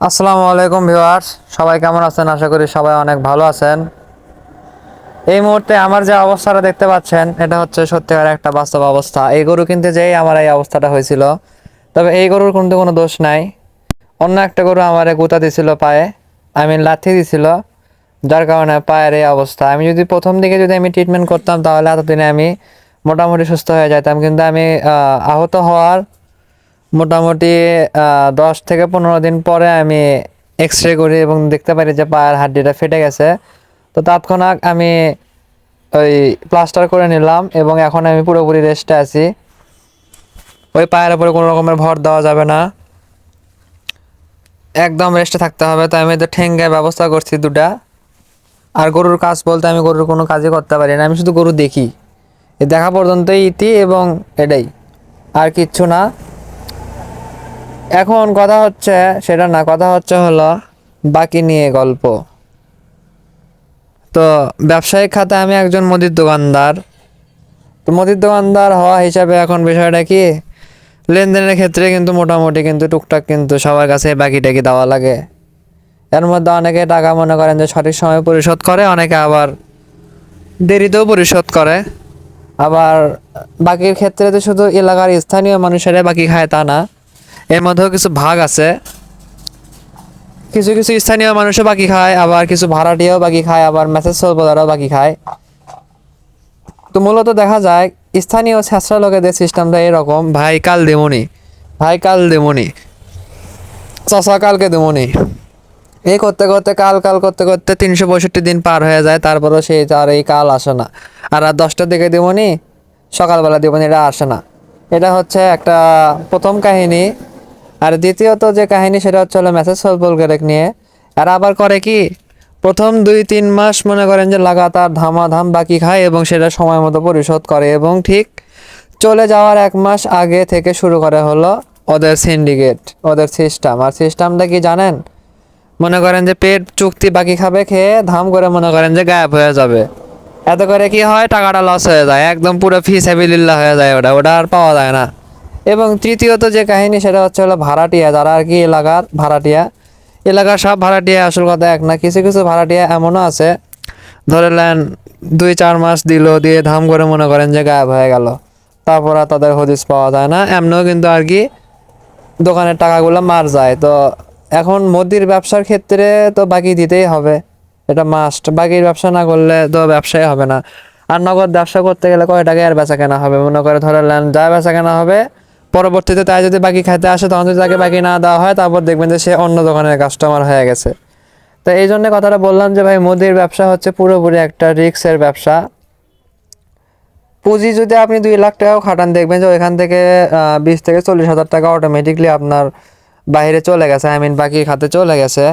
আসসালামু আলাইকুম ভিউয়ার্স সবাই কেমন আছেন? আশা করি সবাই অনেক ভালো আছেন। এই মুহূর্তে আমার যে অবস্থাটা দেখতে পাচ্ছেন এটা হচ্ছে সত্যিকার একটা বাস্তব অবস্থা। এই গরু কিনতে যেই আমার এই অবস্থাটা হয়েছিল তবে এই গরুর কিন্তু কোনো দোষ নাই। অন্য একটা গরু আমারে গুতা দিছিল পায়ে আমি লাথি দিছিল যার কারণে পায়ের এই অবস্থা। আমি যদি প্রথম দিকে যদি আমি ট্রিটমেন্ট করতাম তাহলে এতদিনে আমি মোটামুটি সুস্থ হয়ে যেতাম কিন্তু আমি আহ, আহত হওয়ার মোটামুটি দশ থেকে পনেরো দিন পরে আমি এক্স রে করি এবং দেখতে পারি যে পায়ের হাড্ডিটা ফেটে গেছে। তো তৎক্ষণাৎ আমি ওই প্লাস্টার করে নিলাম এবং এখন আমি পুরোপুরি রেস্টে আছি। ওই পায়ের উপরে কোনো রকমের ভর দেওয়া যাবে না। একদম রেস্টে থাকতে হবে তো আমি তো ঠেঙ্গায় ব্যবস্থা করছি দুটা। আর গরুর কাজ বলতে আমি গরুর কোনো কাজই করতে পারি না, আমি শুধু গরু দেখি। দেখা পর্যন্তই ইতি এবং এটাই, আর কিচ্ছু না। এখন কথা হচ্ছে সেটা না, কথা হচ্ছে হলো বাকি নিয়ে গল্প। তো ব্যবসায়িক খাতে আমি একজন মুদির দোকানদার। তো মুদির দোকানদার হওয়া হিসাবে এখন বিষয়টা কি, লেনদেনের ক্ষেত্রে কিন্তু মোটামুটি কিন্তু টুকটাক কিন্তু সবার কাছে বাকি টাকি দেওয়া লাগে। এর মধ্যে অনেকে টাকা মনে করেন যে সঠিক সময় পরিশোধ করে, অনেকে আবার দেরিতেও পরিশোধ করে। আবার বাকির ক্ষেত্রে তো শুধু এলাকার স্থানীয় মানুষেরা বাকি খায় তা না। এর মধ্যেও কিছু ভাগ আছে। কিছু কিছু স্থানীয় মানুষও বাকি খায়, আবার কিছু ভাড়াটিয়াও বাকি খায়, আবার মেসেজ সলবোদারাও বাকি খায়। তো মূলত দেখা যায়, স্থানীয় ছেঁচড়া লোকেদের সিস্টেমটা এরকম, ভাই কাল দেমনি, ভাই কাল দেমনি চাষা কালকে দেমনি। এই করতে করতে কাল কাল করতে করতে তিনশো পঁয়ষট্টি দিন পার হয়ে যায়, তারপরেও সেই আর এই কাল আসে না। আর রাত দশটার দিকে দেবনি সকালবেলা দেবনি এটা আসে না। এটা হচ্ছে একটা প্রথম কাহিনী। আর দ্বিতীয়ত যে কাহিনী সেটা হচ্ছে হলো মেসেজ সলবলগেরেক নিয়ে। আর আবার করে কি? প্রথম দুই তিন মাস মনে করেন যে লাগাতার ধামাধাম বাকি খায় এবং সেটা সময় মতো পরিশোধ করে এবং ঠিক চলে যাওয়ার এক মাস আগে থেকে শুরু করে হলো ওদের সিন্ডিকেট ওদের সিস্টেম আর সিস্টেমটা কি জানেন? মনে করেন যে পেট চুক্তি বাকি খাবে খেয়ে ধাম করে মনে করেন যে গায়েব হয়ে যাবে। এত করে কি হয়? টাকাটা লস হয়ে যায়। একদম পুরো ফি সাবিলিল্লাহ হয়ে যায় ওটা। ওটা আর পাওয়া যায় না। এবং তৃতীয়ত যে কাহিনী, সেটা হচ্ছে হলো ভাড়াটিয়া, যারা আর কি এলাকার ভাড়াটিয়া। এলাকার সব ভাড়াটিয়া আসল কথা এক না, কিছু কিছু ভাড়াটিয়া এমনও আছে। ধরে নেন, দুই চার মাস দিল, দিয়ে ধাম করে মনে করেন যে গায়েব হয়ে গেল। তারপর আর তাদের হদিস পাওয়া যায় না। এমনও কিন্তু আর কি দোকানের টাকাগুলো মার যায়। তো এখন মোদির ব্যবসার ক্ষেত্রে তো বাকি দিতেই হবে। এটা মাস্ট বাকির ব্যবসা না করলে তো ব্যবসাই হবে না। আর নগদ ব্যবসা করতে গেলে কয় টাকা আর বেচা কেনা হবে? মনে করে ধরে নেন, যা বেচা কেনা হবে পরবর্তীতে তাই যদি বাকি খাইতে আসে, তখন যদি তাকে বাকি না দেওয়া হয়, তারপর দেখবেন যে সে অন্য দোকানের কাস্টমার হয়ে গেছে। তো এই জন্য কথাটা বললাম যে, ভাই, মোদির ব্যবসা হচ্ছে পুরোপুরি একটা রিক্সের ব্যবসা। পুঁজি যদি আপনি দুই লাখ টাকাও খাটান, দেখবেন যে ওইখান থেকে বিশ থেকে চল্লিশ হাজার টাকা অটোমেটিকলি আপনার বাইরে চলে গেছে। আই মিন বাকি খাতে চলে গেছে।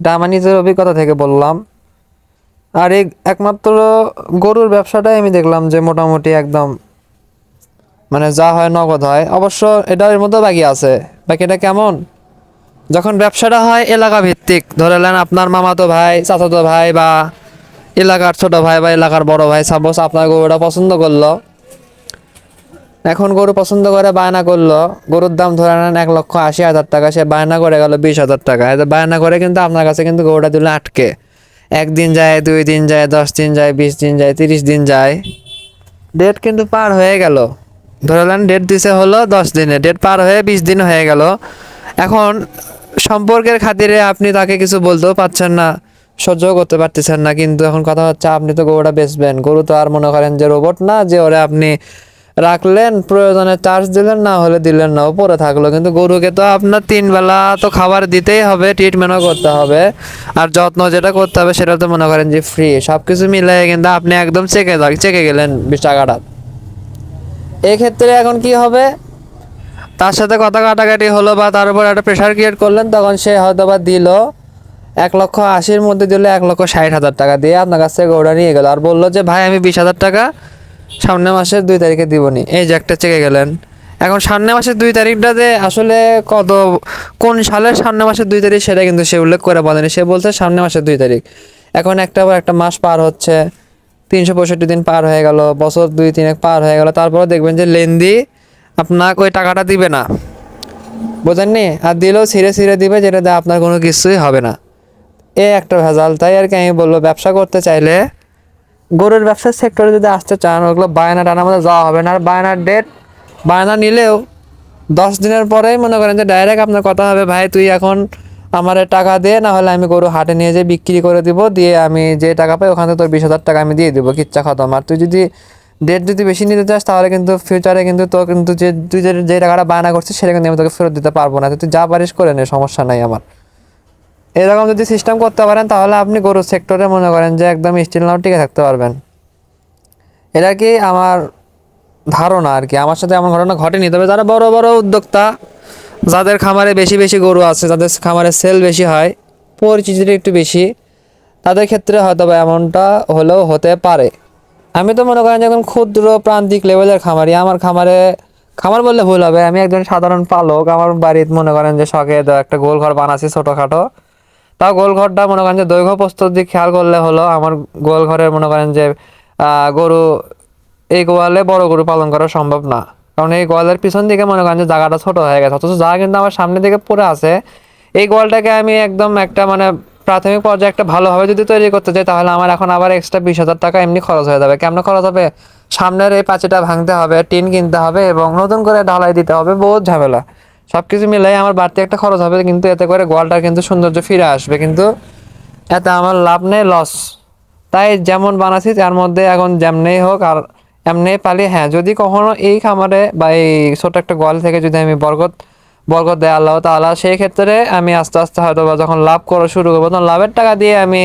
এটা আমার নিজের অভিজ্ঞতা থেকে বললাম। আর এই একমাত্র গরুর ব্যবসাটাই আমি দেখলাম যে, মোটামুটি একদম মানে যা হয় নগদ হয়। অবশ্য এটা এর মধ্যে বাকি আছে। বাকিটা কেমন? যখন ব্যবসাটা হয় এলাকা ভিত্তিক ধরে নেন আপনার মামাতো ভাই, চাচাতো ভাই বা এলাকার ছোট ভাই বা এলাকার বড় ভাই সাপোজ আপনার গরুটা পছন্দ করল। এখন গরু পছন্দ করে, বায়না করল। গরুর দাম ধরে নেন এক লক্ষ আশি হাজার টাকা। সে বায়না করে গেল বিশ হাজার টাকা। বায়না করে কিন্তু আপনার কাছে কিন্তু গরুটা দিলে আটকে। একদিন যায়, দুই দিন যায়, দশ দিন যায়, বিশ দিন যায়, তিরিশ দিন যায়। ডেট কিন্তু পার হয়ে গেল। ধরে নেন ডেট দিছে হলো দশ দিনে ডেট পার হয়ে বিশ দিন হয়ে গেল। এখন সম্পর্কের খাতিরে আপনি তাকে কিছু বলতেও পারছেন না, সহ্য করতে পারতেছেন না, কিন্তু এখন কথা হচ্ছে আপনি তো গরুটা বেচবেন। গরু তো আর মনে করেন যে রোবট না, যে ওরে আপনি রাখলেন, প্রয়োজনে চার্জ দিলেন, না হলে দিলেন না পরে থাকল। কিন্তু গরুকে তো আপনার তিন বেলা তো খাবার দিতেই হবে ট্রিটমেন্টও করতে হবে। আর যত্ন যেটা করতে হবে সেটা তো মনে করেন যে ফ্রি সব কিছু মিলে কিন্তু আপনি একদম চেকে চেকে গেলেন বিশ টাকাটা। এক্ষেত্রে এখন কি হবে? তার সাথে কথা কাটাকাটি হলো বা তার উপর একটা প্রেশার ক্রিয়েট করলেন, তখন সে হয়তো বা দিল এক লক্ষ আশির মধ্যে দিল এক লক্ষ ষাট হাজার টাকা দিয়ে আপনার কাছ থেকে ওটা নিয়ে গেল। আর বলল যে, ভাই, আমি বিশ হাজার টাকা সামনে মাসের দুই তারিখে দিবনি এই যে একটা চেকে গেলেন। এখন সামনে মাসের দুই তারিখটাতে আসলে কত, কোন সালের সামনে মাসের দুই তারিখ সেটা কিন্তু সে উল্লেখ করে বলেনি। সে বলছে সামনে মাসের দুই তারিখ। এখন একটা একটা মাস পার হচ্ছে। তিনশো পঁয়ষট্টি দিন পার হয়ে গেল, বছর দুই তিনেক পার হয়ে গেল, তারপরে দেখবেন যে লেন্দি আপনাকে ওই টাকাটা দিবে না। বোঝেননি? আর দিলেও ছিঁড়ে ছিঁড়ে দিবে যেটাতে আপনার কোনো কিছুই হবে না। এ একটা ভেজাল, তাই আর কি আমি বলব, ব্যবসা করতে চাইলে গরুর ব্যবসার সেক্টরে যদি আসতে চান, ওগুলো বায়না টানার মধ্যে যাওয়া হবে না। আর বায়নার ডেট বায়না নিলেও দশ দিনের পরেই মনে করেন যে ডাইরেক্ট আপনার কথা হবে, ভাই, তুই এখন আমার টাকা দে না হলে আমি গরু হাটে নিয়ে যেয়ে বিক্রি করে দিব, দিয়ে আমি যে টাকা পাই ওখান থেকে তোর বিশ হাজার টাকা আমি দিয়ে দিব, কিচ্ছা খতম আর তুই যদি ডেট যদি বেশি নিতে চাস, তাহলে কিন্তু ফিউচারে কিন্তু তোর কিন্তু যে, তুই যে যে টাকাটা বায়না করছিস, সেটা কিন্তু আমি তোকে ফেরত দিতে পারব না। তুই যা পারিস করে নে, সমস্যা নাই আমার। এরকম যদি সিস্টেম করতে পারেন, তাহলে আপনি গরুর সেক্টরে মনে করেন যে একদম স্টিল নাও টিকে থাকতে পারবেন। এটা কি আমার ধারণা আর কি? আমার সাথে এমন ঘটনা ঘটেনি, তবে যারা বড় বড় উদ্যোক্তা যাদের খামারে বেশি বেশি গরু আছে, যাদের খামারে সেল বেশি হয়, পরিচিতিটা একটু বেশি, তাদের ক্ষেত্রে হয়তো বা এমনটা হলেও হতে পারে। আমি তো মনে করেন যে একদম ক্ষুদ্র প্রান্তিক লেভেলের খামারি। আমার খামারে, খামার বললে ভুল হবে। আমি একজন সাধারণ পালক। আমার বাড়িতে মনে করেন যে শখে একটা গোল ঘর বানাচ্ছি ছোটোখাটো। তাও গোল ঘরটা মনে করেন যে দৈর্ঘ্য প্রস্তুত দিক খেয়াল করলে হলো আমার গোল ঘরের মনে করেন যে গরু এই গোয়ালে বড় গরু পালন করা সম্ভব না। কারণ এই গোয়ালের পিছন দিকে মনে করেন যে জায়গাটা ছোট হয়ে গেছে। অথচ জায়গা কিন্তু আমার সামনের দিকে পড়ে আছে, এই গোয়ালটাকে আমি একদম একটা মানে প্রাথমিক পর্যায়ে একটা ভালোভাবে যদি তৈরি করতে চাই, তাহলে আমার এখন আবার এক্সট্রা বিশ হাজার টাকা এমনি খরচ হয়ে যাবে। কেমন খরচ হবে? সামনের এই পাঁচিটা ভাঙতে হবে, টিন কিনতে হবে এবং নতুন করে ঢালাই দিতে হবে, বহুত ঝামেলা। সব কিছু মিলাই আমার বাড়তি একটা খরচ হবে, কিন্তু এতে করে গোয়ালটার কিন্তু সৌন্দর্য ফিরে আসবে। কিন্তু এতে আমার লাভ নেই লস তাই যেমন বানাচ্ছি, তার মধ্যে এখন যেমনেই হোক আর এমনি পালি হ্যাঁ যদি কখনো এই খামারে বা এই ছোট একটা গোয়াল থেকে যদি আমি বরকত বরকত দেয় আল্লাহ তাআলা, সেই ক্ষেত্রে আমি আস্তে আস্তে হয়তো বা যখন লাভ করা শুরু করব, তখন লাভের টাকা দিয়ে আমি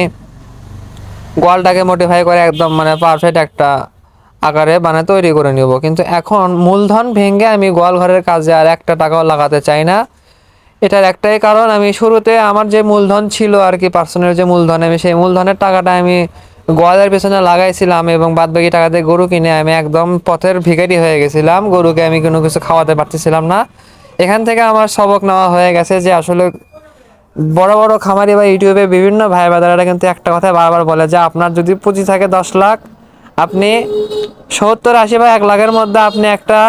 গোয়ালটাকে মডিফাই করে একদম মানে পারফেক্ট একটা আকারে মানে তৈরি করে নিব। কিন্তু এখন মূলধন ভেঙে আমি গোয়াল ঘরের কাজে আর একটা টাকাও লাগাতে চাই না। এটার একটাই কারণ, আমি শুরুতে আমার যে মূলধন ছিল আর কি পার্সোনাল যে মূলধন, আমি সেই মূলধনের টাকাটা আমি গোয়ালের পেছনে লাগাইছিলাম এবং বাদ বাকি টাকা দিয়ে গরু কিনে আমি একদম পথের ভিখারি হয়ে গেছিলাম। গরুকে আমি কোনো কিছু খাওয়াতে পারতেছিলাম না। এখান থেকে আমার সবক নেওয়া হয়ে গেছে যে আসলে বড় বড় খামারি বা ইউটিউবে বিভিন্ন ভাই বাদারা কিন্তু একটা কথা বারবার বলে যে আপনার যদি পুঁজি থাকে দশ লাখ, আপনি সত্তর, আশি বা এক লাখের মধ্যে আপনি একটা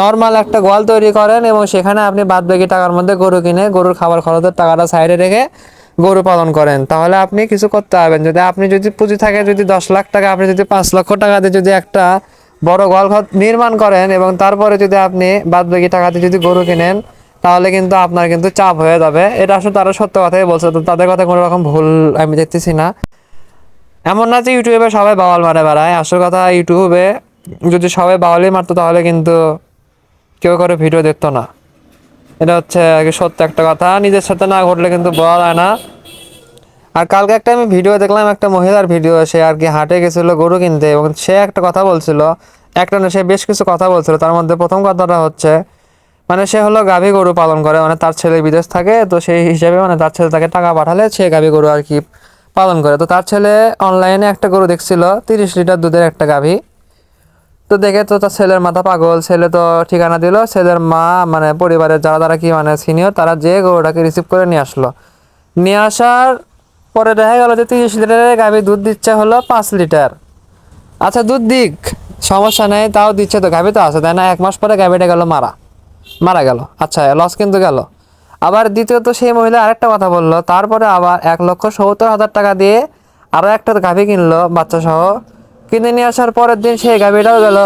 নর্মাল একটা গোয়াল তৈরি করেন এবং সেখানে আপনি বাদ বাকি টাকার মধ্যে গরু কিনে গরুর খাবার খরচের টাকাটা সাইডে রেখে গরু পালন করেন, তাহলে আপনি কিছু করতে পারবেন। যদি আপনি যদি পুঁজি থাকে, যদি দশ লাখ টাকা, আপনি যদি পাঁচ লক্ষ টাকা দিয়ে যদি একটা বড় গোয়াল ঘর নির্মাণ করেন এবং তারপরে যদি আপনি বাদ বাকি টাকাতে যদি গরু কিনেন, তাহলে কিন্তু আপনার কিন্তু চাপ হয়ে যাবে। এটা আসলে তারা সত্য কথাই বলছে, তো তাদের কথা কোনো রকম ভুল আমি দেখতেছি না। এমন না যে ইউটিউবে সবাই বাওয়াল মারে বেড়ায়। আসল কথা, ইউটিউবে যদি সবাই বাওয়ালই মারতো, তাহলে কিন্তু কেউ করে ভিডিও দেখতো না। এটা হচ্ছে সত্য একটা কথা। নিজের সাথে না ঘটলে কিন্তু বলা যায় না। আর কালকে একটা আমি ভিডিও দেখলাম, একটা মহিলার ভিডিও সে আর কি হাটে গেছিল গরু কিনতে এবং সে একটা কথা বলছিল। একটা না, সে বেশ কিছু কথা বলছিল। তার মধ্যে প্রথম কথাটা হচ্ছে মানে সে হলো গাভী গরু পালন করে মানে তার ছেলে বিদেশ থাকে, তো সেই হিসাবে মানে তার ছেলে তাকে টাকা পাঠালে সে গাভী গরু আর কি পালন করে। তো তার ছেলে অনলাইনে একটা গরু দেখছিল, তিরিশ লিটার দুধের একটা গাভী। তো দেখে তো তার ছেলের মাথা পাগল, ছেলে তো ঠিকানা দিল, ছেলের মা মানে পরিবারের যারা যারা কি মানে সিনিয়র তারা যে গরুটাকে রিসিভ করে নিয়ে আসলো। নিয়ে আসার পরে দেখা গেল যে তিরিশ লিটারের গাভী দুধ দিচ্ছে হলো পাঁচ লিটার। আচ্ছা দুধ দিক, সমস্যা নেই, তাও দিচ্ছে তো, গাভী তো আছে, তাই না? এক মাস পরে গাভীটা গেল মারা মারা গেল। আচ্ছা লস কিন্তু গেল। আবার দ্বিতীয়ত সেই মহিলা আরেকটা কথা বলল, তারপরে আবার এক লক্ষ সত্তর হাজার টাকা দিয়ে আরও একটা গাভী কিনলো বাচ্চা সহ কিনে নিয়ে আসার পরের দিন সেই গাভীটাও গেল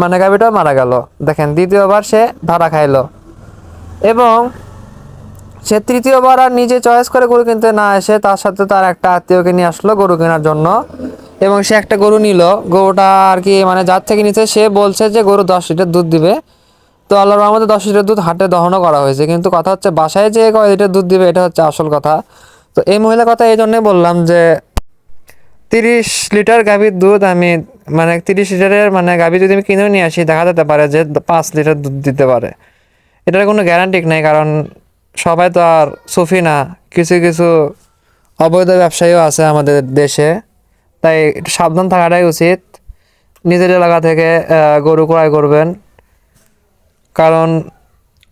মানে গাভীটাও মারা গেল। দেখেন, দ্বিতীয়বার সে ভাড়া খাইলো। এবং সে তৃতীয়বার আর নিজে চয়েস করে গরু কিনতে না এসে তার সাথে তার একটা আত্মীয়কে নিয়ে আসলো গরু কেনার জন্য। এবং সে একটা গরু নিল। গরুটা আর কি মানে যার থেকে নিতে সে বলছে যে গরু দশ লিটার দুধ দিবে। তো আল্লাহর আমাদের দশ লিটার দুধ হাটে দহনও করা হয়েছে। কিন্তু কথা হচ্ছে বাসায় যে কয় লিটার দুধ দিবে, এটা হচ্ছে আসল কথা। তো এই মহিলার কথা এই জন্যই বললাম যে তিরিশ লিটার গাভীর দুধ আমি মানে তিরিশ লিটারের মানে গাভী যদি আমি কিনেও নিয়ে আসি, দেখা যেতে পারে যে পাঁচ লিটার দুধ দিতে পারে। এটার কোনো গ্যারান্টি নেই, কারণ সবাই তো আর সুফি না। কিছু কিছু অবৈধ ব্যবসায়ীও আছে আমাদের দেশে। তাই সাবধান থাকাটাই উচিত। নিজের এলাকা থেকে গরু ক্রয় করবেন। কারণ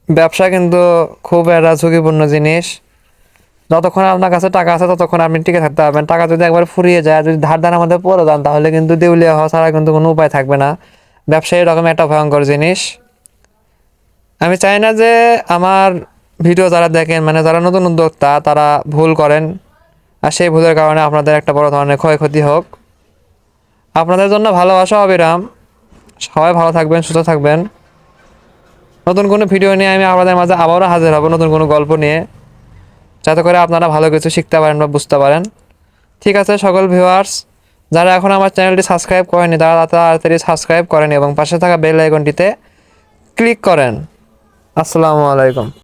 ব্যবসা কিন্তু খুব একটা ঝুঁকিপূর্ণ জিনিস। যতক্ষণ আপনার কাছে টাকা আছে, ততক্ষণ আপনি টিকে থাকতে পারবেন। টাকা যদি একবার ফুরিয়ে যায়, যদি ধার ধার আমাদের পড়ে যান, তাহলে কিন্তু দেউলিয়া হওয়া ছাড়া কিন্তু কোনো উপায় থাকবে না। ব্যবসা এরকম একটা ভয়ঙ্কর জিনিস। আমি চাই না যে আমার ভিডিও যারা দেখেন মানে যারা নতুন উদ্যোক্তা, তারা ভুল করেন, আর সেই ভুলের কারণে আপনাদের একটা বড় ধরনের ক্ষয়ক্ষতি হোক। আপনাদের জন্য ভালোবাসা, অবিরাম। সবাই ভালো থাকবেন, সুস্থ থাকবেন। নতুন কোনো ভিডিও নিয়ে আমি আপনাদের মাঝে আবারও হাজির হব, নতুন কোনো গল্প নিয়ে। যাতে করে আপনারা ভালো কিছু শিখতে পারেন বা বুঝতে পারেন। ঠিক আছে সকল ভিউয়ার্স যারা এখন আমার চ্যানেলটি সাবস্ক্রাইব করেনি, তারা তাড়াতাড়ি সাবস্ক্রাইব করেন এবং পাশে থাকা বেল আইকনটিতে ক্লিক করেন। আসসালামু আলাইকুম।